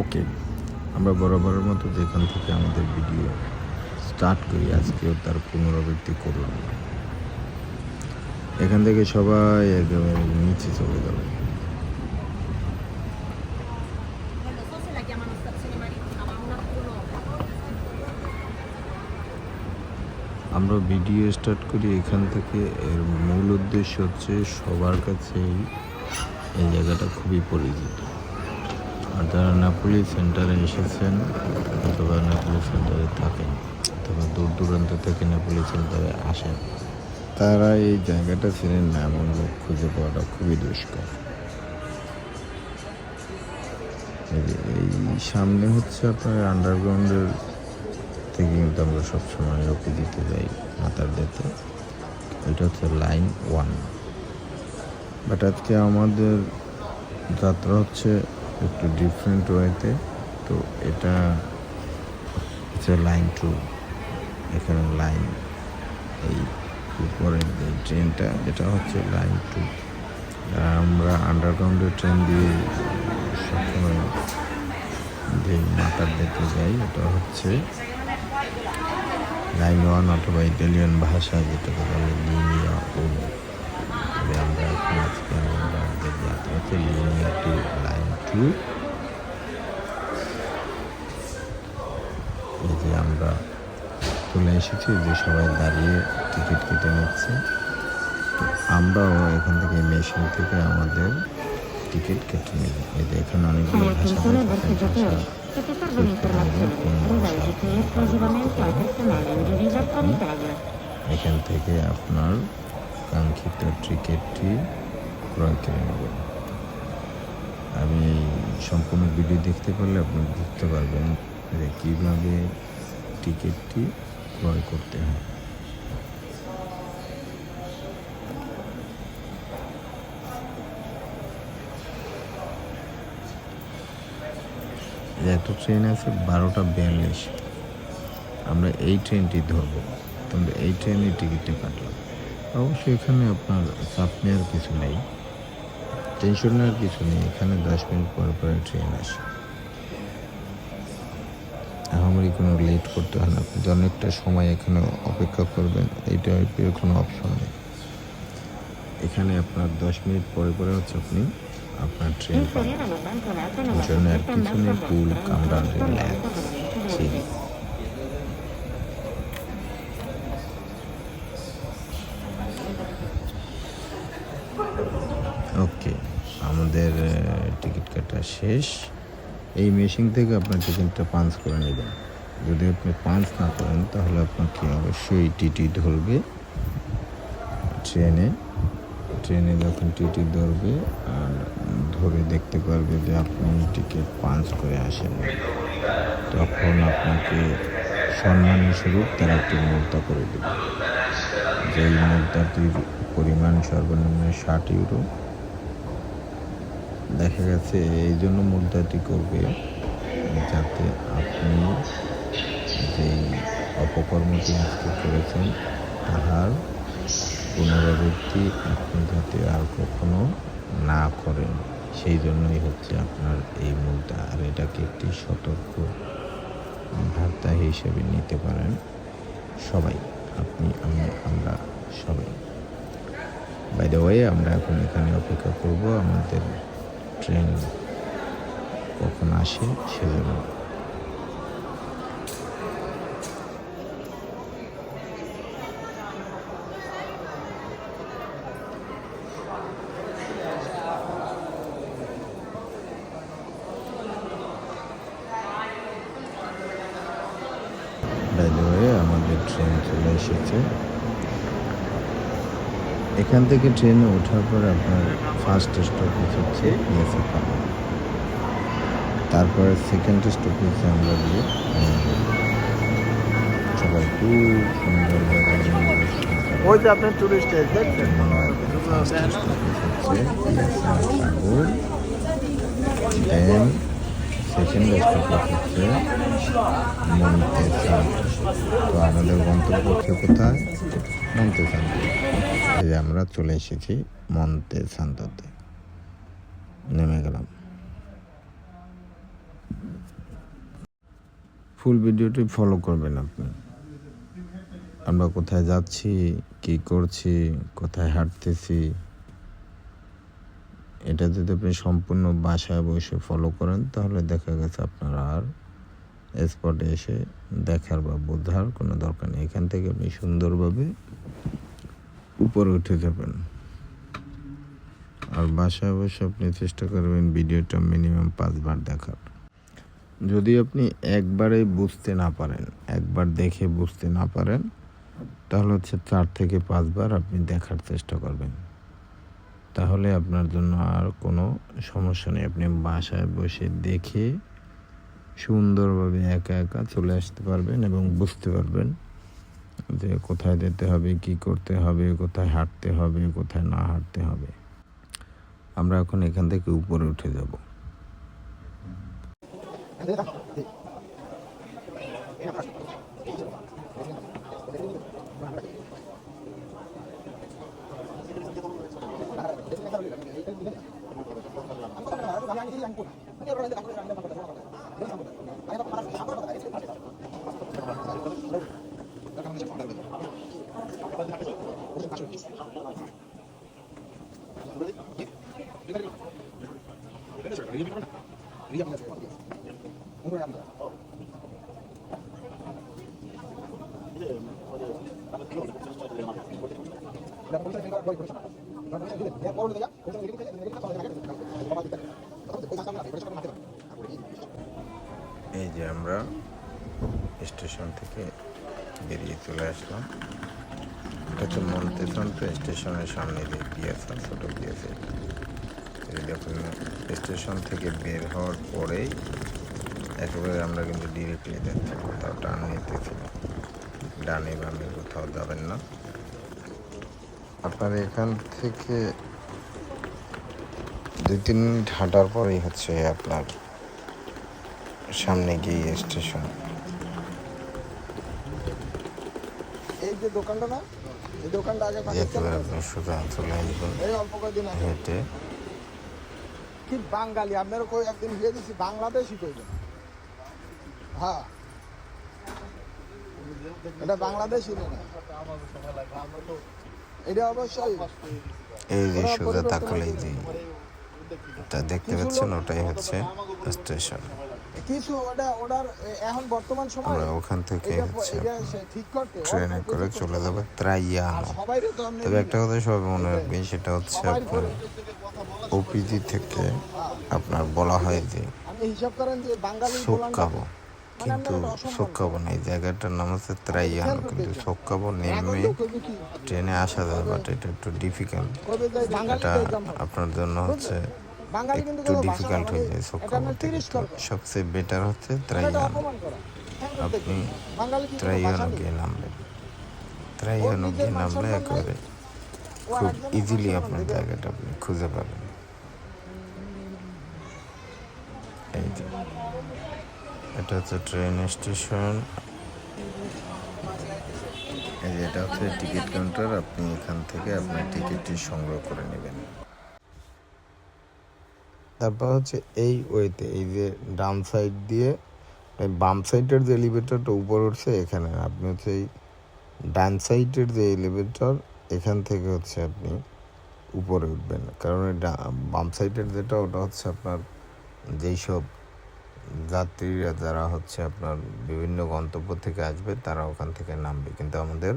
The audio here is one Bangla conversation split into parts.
ওকে, আমরা বরাবরের মতো যেখান থেকে আমাদের ভিডিও স্টার্ট করি, আজকেও তার পুনরাবৃত্তি করলাম। এখান থেকে সবাই একদম নিচে চলে গেল. আমরা ভিডিও স্টার্ট করি এখান থেকে। এর মূল উদ্দেশ্য হচ্ছে সবার কাছেই এই জায়গাটা খুবই পরিচিত। যারা নাপুলি সেন্টারে এসেছেন, অথবা নাপুলি সেন্টারে থাকেন, অথবা দূর দূরান্ত থেকে নাপুলি সেন্টারে আসেন, তারা এই জায়গাটা ছিলেন না, এমন লোক খুঁজে পাওয়াটা খুবই দুষ্কর। এই সামনে হচ্ছে আপনার আন্ডারগ্রাউন্ডের থেকে কিন্তু আমরা সবসময় ওপি দিতে যাই মাথার দিতে এটা হচ্ছে লাইন ওয়ান। বাট আজকে আমাদের যাত্রা হচ্ছে একটু ডিফারেন্ট ওয়েতে তো এটা হচ্ছে লাইন টু এখানে লাইন এই উপরের যে ট্রেনটা এটা হচ্ছে লাইন টু আমরা আন্ডারগ্রাউন্ডের ট্রেন দিয়ে সবসময় যে মাথার দেখতে যাই, এটা হচ্ছে লাইন ওয়ান অথবা ইটালিয়ান ভাষা, যেটাকে বলে লিনিয়া ও আমরা এখন আজকে যাত্রা হচ্ছে লিনিয়া টু লাইন টু এই যে আমরা চলে এসেছি যে সবাই দাঁড়িয়ে টিকিট কেটে নিচ্ছে। তো আমরাও এখান থেকে মেশিন থেকে আমাদের টিকিট কেটে নেব এই যে এখানে অনেকগুলো ভাষা. এখান থেকে আপনার কাঙ্ক্ষিত টিকিটটি ক্রয় করে নেবেন। আমি সম্পূর্ণ ভিডিও দেখতে পারলে আপনি বুঝতে পারবেন যে কীভাবে টিকিটটি ক্রয় করতে হয়। এত ট্রেন আছে বারোটা বিয়াল্লিশ। আমরা এই ট্রেনটি ধরবো। তো আমরা এই ট্রেনের টিকিটটা কাটলাম। অবশ্যই এখানে আপনার চাপ নেওয়ার কিছু নেই। টেনশন নেওয়ার কিছু নেই এখানে দশ মিনিট পরে পরে ট্রেন আসে। আমারই কোনো লেট করতে হয় না আপনি অনেকটা সময় এখানে অপেক্ষা করবেন এইটা এর কোনো অপশন নেই। এখানে আপনার দশ মিনিট পরে পরে হচ্ছে আপনি আপনার ট্রেন পাবেন। জন্য আর কিছু নেই কুল avanti. কাম রিল্যাক্স শেষ, এই মেশিন থেকে আপনার টিকিটটা পাঞ্চ করে নেবেন। যদি আপনি পাঞ্চ না করেন, তাহলে আপনাকে অবশ্যই টিটি ধরবে, ট্রেনে। ট্রেনে যখন টিটি ধরবে, আর ধরে দেখতে পারবে যে আপনি টিকিট পাঞ্চ করে আসেন। তখন আপনাকে সম্মানী স্বরূপ তারা একটি মুদ্রা করে দেবে। যেই মুদ্রাটির পরিমাণ সর্বনিম্ন ষাট ইউরো দেখা গেছে, এই জন্য মুদ্রাটি করবে। যাতে আপনি যেই অপকর্মটি আজকে করেছেন, তাহার পুনরাবৃত্তি আপনি যাতে আর কখনো না করেন। সেই জন্যই হচ্ছে আপনার এই মুদ্রা আর এটাকে একটি সতর্ক বার্তা হিসেবে নিতে পারেন সবাই। আপনি, আমি, আমরা সবাই। বাই ওয়ে আমরা এখন এখানে অপেক্ষা করব আমাদের ট্রেন কখন আসে সেজন্য বাই দ্য ওয়ে আমাদের ট্রেন চলে এসেছে এখান থেকে ট্রেনে ওঠার পর আপনার ফার্স্ট স্টপেজ হচ্ছে তারপরে সেকেন্ড স্টপেজে আমরা গিয়ে। সবাই খুব সুন্দরভাবে ওই যে আপনার টুরিস্ট স্টপেজ হচ্ছে সাগর দেন সেকেন্ড স্টপেজ হচ্ছে মন্তে তো আমাদের গন্তব্য হচ্ছে কোথায়? মন্তে শান্ত আমরা চলে এসেছি মন্তে শান্ততে নেমে গেলাম। ফুল ভিডিওটি ফলো করবেন আপনি। আমরা কোথায় যাচ্ছি, কি করছি, কোথায় হাঁটতেছি, এটা যদি আপনি সম্পূর্ণ বাসায় বসে ফলো করেন, তাহলে দেখা গেছে আপনার আর স্পটে এসে দেখার বা বোঝার কোনো দরকার নেই। এখান থেকে আপনি সুন্দরভাবে উপরে উঠে যাবেন। আর বাসায় বসে আপনি চেষ্টা করবেন ভিডিওটা মিনিমাম পাঁচবার দেখার। যদি আপনি একবারেই বুঝতে না পারেন, একবার দেখে বুঝতে না পারেন, তাহলে হচ্ছে চার থেকে পাঁচবার আপনি দেখার চেষ্টা করবেন। তাহলে আপনার জন্য আর কোনো সমস্যা নেই। আপনি বাসায় বসে দেখে সুন্দরভাবে একা একা চলে আসতে পারবেন এবং বুঝতে পারবেন যে কোথায় যেতে হবে, কি করতে হবে, কোথায় হাঁটতে হবে, কোথায় না হাঁটতে হবে। আমরা এখন এখান থেকে উপরে উঠে যাব। এই যে আমরা স্টেশন থেকে বেরিয়ে চলে আসলাম। হচ্ছে মন্তেশন তো স্টেশনের সামনে যে পিয়াসা ছোটো পিয়াসা স্টেশন থেকে বের হওয়ার পরেই একেবারে আমরা কিন্তু ডিরেক্টলি যাচ্ছি কোথাও টান নিতেছি। ডানে বামে কোথাও যাবেন না। আপনার এখান থেকে দুই তিন মিনিট হাঁটার পরেই হচ্ছে আপনার সামনে গিয়ে স্টেশন। এই যে দোকানটা না এই দোকানটা আগে যেতে আপনি সোজা চলে আসবেন এই অল্প কয়েকদিন হেঁটে। কি বাঙালি আপনার একদিন বিয়ে দিছি বাংলাদেশি কইবেন হ্যাঁ। এটা বাংলাদেশি এটা অবশ্যই। এই যে সোজা তাকালেই যে তা দেখতে পাচ্ছেন ওটাই হচ্ছে স্টেশন কিছু ওটা ওটার এখন বর্তমান সময় আমরা ওখান থেকে হচ্ছে ট্রেনে করে চলে যাবে ত্রাইয়ানো। তবে একটা কথা সবাই মনে রাখবেন সেটা হচ্ছে আপনার ওপিজি থেকে আপনার বলা হয় যে হিসাব কিন্তু সোক্কাবো না। এই জায়গাটার নাম হচ্ছে ত্রাইয়ানো। কিন্তু সোক্কাবো নেমে ট্রেনে আসা যায় বাট এটা একটু ডিফিকাল্ট এটা আপনার জন্য হচ্ছে একটু ডিফিকাল্ট হয়ে যায় এটা থেকে। সবচেয়ে বেটার হচ্ছে ত্রাইয়ানো। আপনি ত্রাইয়ানো গিয়ে নামবেন। ত্রাইয়ানো গিয়ে নামলে একেবারে খুব ইজিলি আপনার জায়গাটা আপনি খুঁজে পাবেন। এই এটা হচ্ছে ট্রেন স্টেশন এই এটা হচ্ছে টিকিট কাউন্টার আপনি এখান থেকে আপনার টিকিটটি সংগ্রহ করে নেবেন। তারপর হচ্ছে এই ওয়েতে, এই যে ডান সাইড দিয়ে বাম সাইডের যে এলিভেটরটা উপরে উঠছে এখানে, আপনি হচ্ছে এই ডান সাইডের যে এলিভেটর এখান থেকে হচ্ছে আপনি উপরে উঠবেন। কারণ বাম সাইডের যেটা, ওটা হচ্ছে আপনার যেই সব যাত্রীরা যারা হচ্ছে আপনার বিভিন্ন গন্তব্য থেকে আসবে, তারা ওখান থেকে নামবে। কিন্তু আমাদের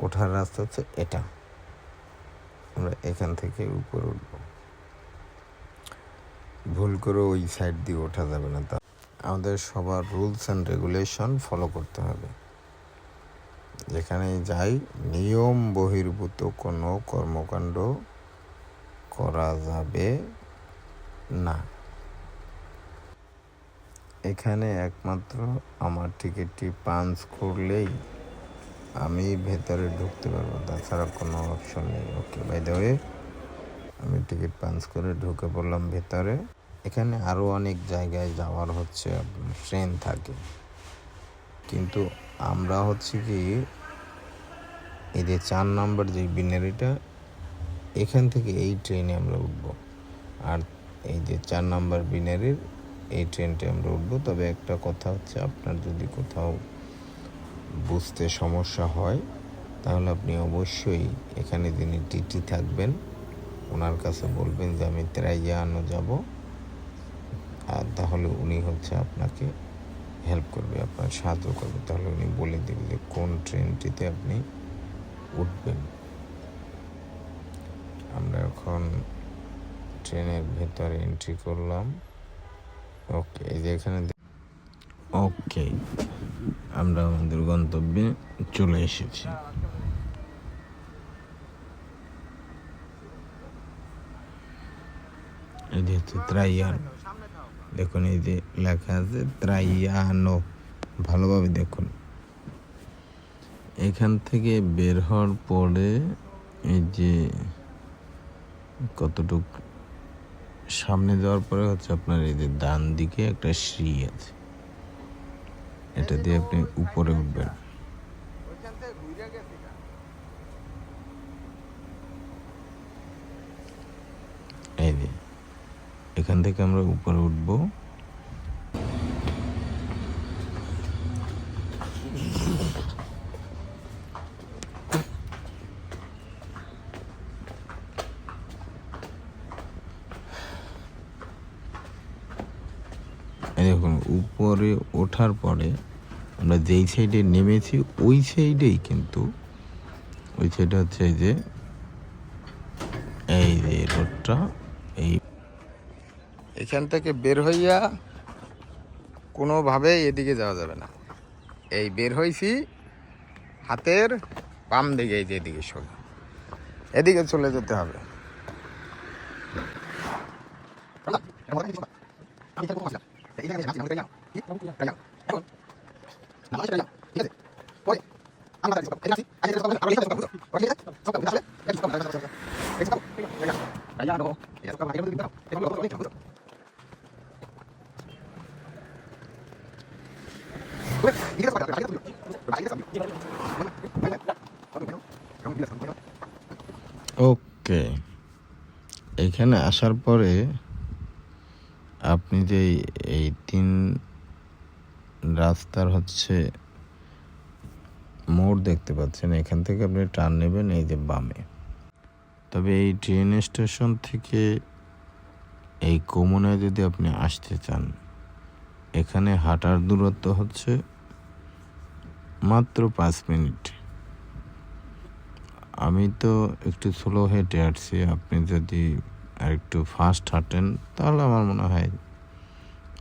ওঠার রাস্তা হচ্ছে এটা। আমরা এখান থেকে উপরে উঠবো। ভুল করে ওই সাইড দিয়ে ওঠা যাবে না তা। আমাদের সবার রুলস অ্যান্ড রেগুলেশন ফলো করতে হবে। যেখানে যাই, নিয়ম বহির্ভূত কোনো কর্মকাণ্ড করা যাবে না। এখানে একমাত্র আমার টিকিটটি পাঞ্চ করলেই আমি ভেতরে ঢুকতে পারব। তাছাড়া কোনো অপশন নেই। ওকে বাই দ্য ওয়ে আমি টিকিট পাঞ্চ করে ঢুকে পড়লাম ভেতরে। এখানে আরও অনেক জায়গায় যাওয়ার হচ্ছে ট্রেন থাকে। কিন্তু আমরা হচ্ছে কি, এই যে চার নাম্বার যে বিনারিটা, এখান থেকে এই ট্রেনে আমরা উঠব। আর এই যে চার নাম্বার বিনারির এই ট্রেনটি আমরা উঠবো। তবে একটা কথা হচ্ছে, আপনার যদি কোথাও বুঝতে সমস্যা হয়, তাহলে আপনি অবশ্যই এখানে যিনি টিটি থাকবেন, ওনার কাছে বলবেন যে, আমি ত্রাইয়ানো যাব। আর তাহলে উনি হচ্ছে আপনাকে হেল্প করবে, আপনার সাহায্য করবে। তাহলে উনি বলে দেবে যে, কোন ট্রেনটিতে আপনি উঠবেন? আমরা এখন ট্রেনের ভেতরে এন্ট্রি করলাম। ওকে, এই যে এখানে ওকে, আমরা আমাদের গন্তব্যে চলে এসেছি। যে হচ্ছে ত্রাইয়ান। দেখুন, এই যে লেখা আছে ত্রাইয়ানো। ভালোভাবে দেখুন। এখান থেকে বের হওয়ার পরে এই যে কতটুক সামনে যাওয়ার পরে হচ্ছে আপনার এই যে ডান দিকে একটা সিঁড়ি আছে এটা দিয়ে আপনি উপরে উঠবেন। এই এখান থেকে আমরা উপরে উঠবো এই দেখুন উপরে ওঠার পরে আমরা যেই সাইডে নেমেছি ওই সাইডেই কিন্তু ওই সাইডে হচ্ছে এই যে এই যে রোডটা এই এখান থেকে বের হইয়া কোনোভাবেই এদিকে যাওয়া যাবে না এই বের হইছি হাতের পাম দিকে এই যে এদিকে সোজা এদিকে চলে যেতে হবে ওকে। এখানে আসার পরে আপনি যে এই তিন রাস্তার হচ্ছে মোড় দেখতে পাচ্ছেন। এখান থেকে আপনি টার্ন নেবেন এই যে বামে। তবে এই ট্রেন স্টেশন থেকে এই কমুনায় যদি আপনি আসতে চান, এখানে হাঁটার দূরত্ব হচ্ছে মাত্র পাঁচ মিনিট। আমি তো একটু স্লো হেঁটে আসছি আপনি যদি আর একটু ফাস্ট হাঁটেন, তাহলে আমার মনে হয়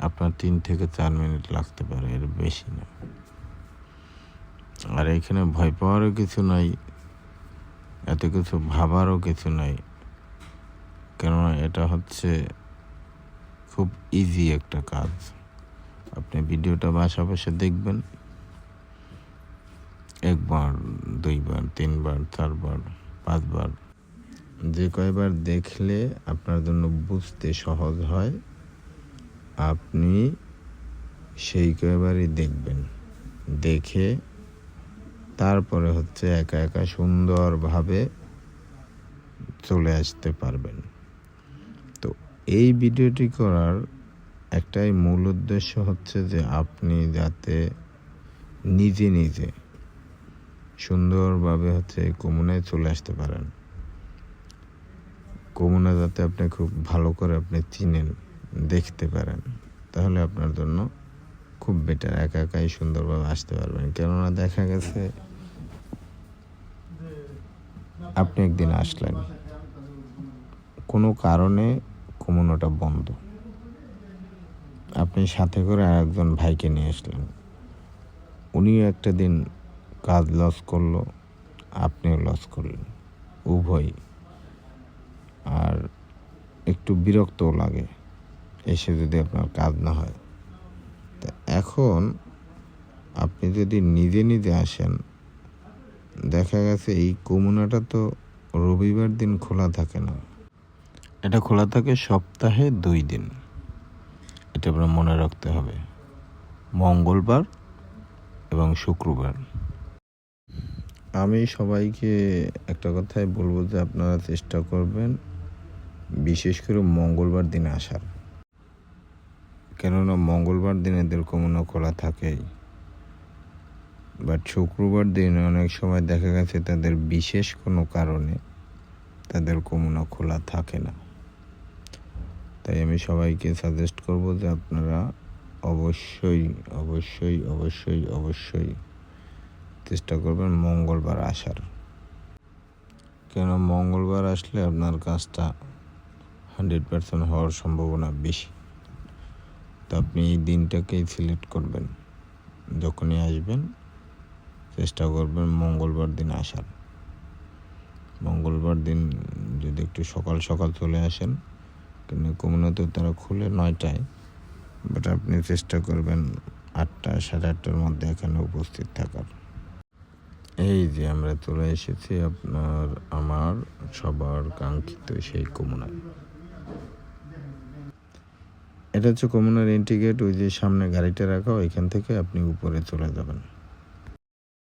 আপনার তিন থেকে চার মিনিট লাগতে পারে, এর বেশি না। আর এখানে ভয় পাওয়ারও কিছু নাই, এত কিছু ভাবারও কিছু নাই। কেননা এটা হচ্ছে খুব ইজি একটা কাজ। আপনি ভিডিওটা বাসা বসে দেখবেন, একবার, দুইবার, তিনবার, চারবার, পাঁচবার। যে কয়বার দেখলে আপনার জন্য বুঝতে সহজ হয় আপনি সেই দেখবেন। দেখে তারপরে হচ্ছে একা একা সুন্দরভাবে চলে আসতে পারবেন। তো এই ভিডিওটি করার একটাই মূল উদ্দেশ্য হচ্ছে যে আপনি যাতে নিজে নিজে সুন্দরভাবে হচ্ছে কমুনায় চলে আসতে পারেন। কমুনা যাতে আপনি খুব ভালো করে আপনি চিনেন। দেখতে পারেন, তাহলে আপনার জন্য খুব বেটার একা একাই সুন্দরভাবে আসতে পারবেন। কেননা দেখা গেছে আপনি একদিন আসলেন, কোনো কারণে কমুনাটা বন্ধ। আপনি সাথে করে আর একজন ভাইকে নিয়ে আসলেন, উনিও একটা দিন কাজ লস করল, আপনিও লস করলেন উভয় আর একটু বিরক্তও লাগে। এসে যদি আপনার কাজ না হয়। তা এখন আপনি যদি নিজে নিজে আসেন, দেখা গেছে এই কমুনাটা তো রবিবার দিন খোলা থাকে না। এটা খোলা থাকে সপ্তাহে দুই দিন। এটা আপনার মনে রাখতে হবে। মঙ্গলবার এবং শুক্রবার। আমি সবাইকে একটা কথাই বলব যে আপনারা চেষ্টা করবেন বিশেষ করে মঙ্গলবার দিন আসার। কেননা মঙ্গলবার দিন এদের কমুনা খোলা থাকেই। বাট শুক্রবার দিন অনেক সময় দেখা গেছে তাদের বিশেষ কোনো কারণে তাদের কমুনা খোলা থাকে না। তাই আমি সবাইকে সাজেস্ট করব যে আপনারা অবশ্যই অবশ্যই অবশ্যই অবশ্যই চেষ্টা করবেন মঙ্গলবার আসার। কেন মঙ্গলবার আসলে আপনার কাজটা হান্ড্রেড পার্সেন্ট হওয়ার সম্ভাবনা বেশি। তো আপনি এই দিনটাকেই সিলেক্ট করবেন। যখনই আসবেন, চেষ্টা করবেন মঙ্গলবার দিন আসার। মঙ্গলবার দিন যদি একটু সকাল সকাল চলে আসেন কিন্তু কমুনাতে তারা খুলে নয়টায় বাট আপনি চেষ্টা করবেন আটটা, সাড়ে আটটার মধ্যে এখানে উপস্থিত থাকার। এই যে আমরা চলে এসেছি আপনার, আমার সবার কাঙ্ক্ষিত সেই কমুনায় এটা হচ্ছে কমনের এন্ট্রি গেট ওই যে সামনে গাড়িটা রাখা, ওইখান থেকে আপনি উপরে চলে যাবেন।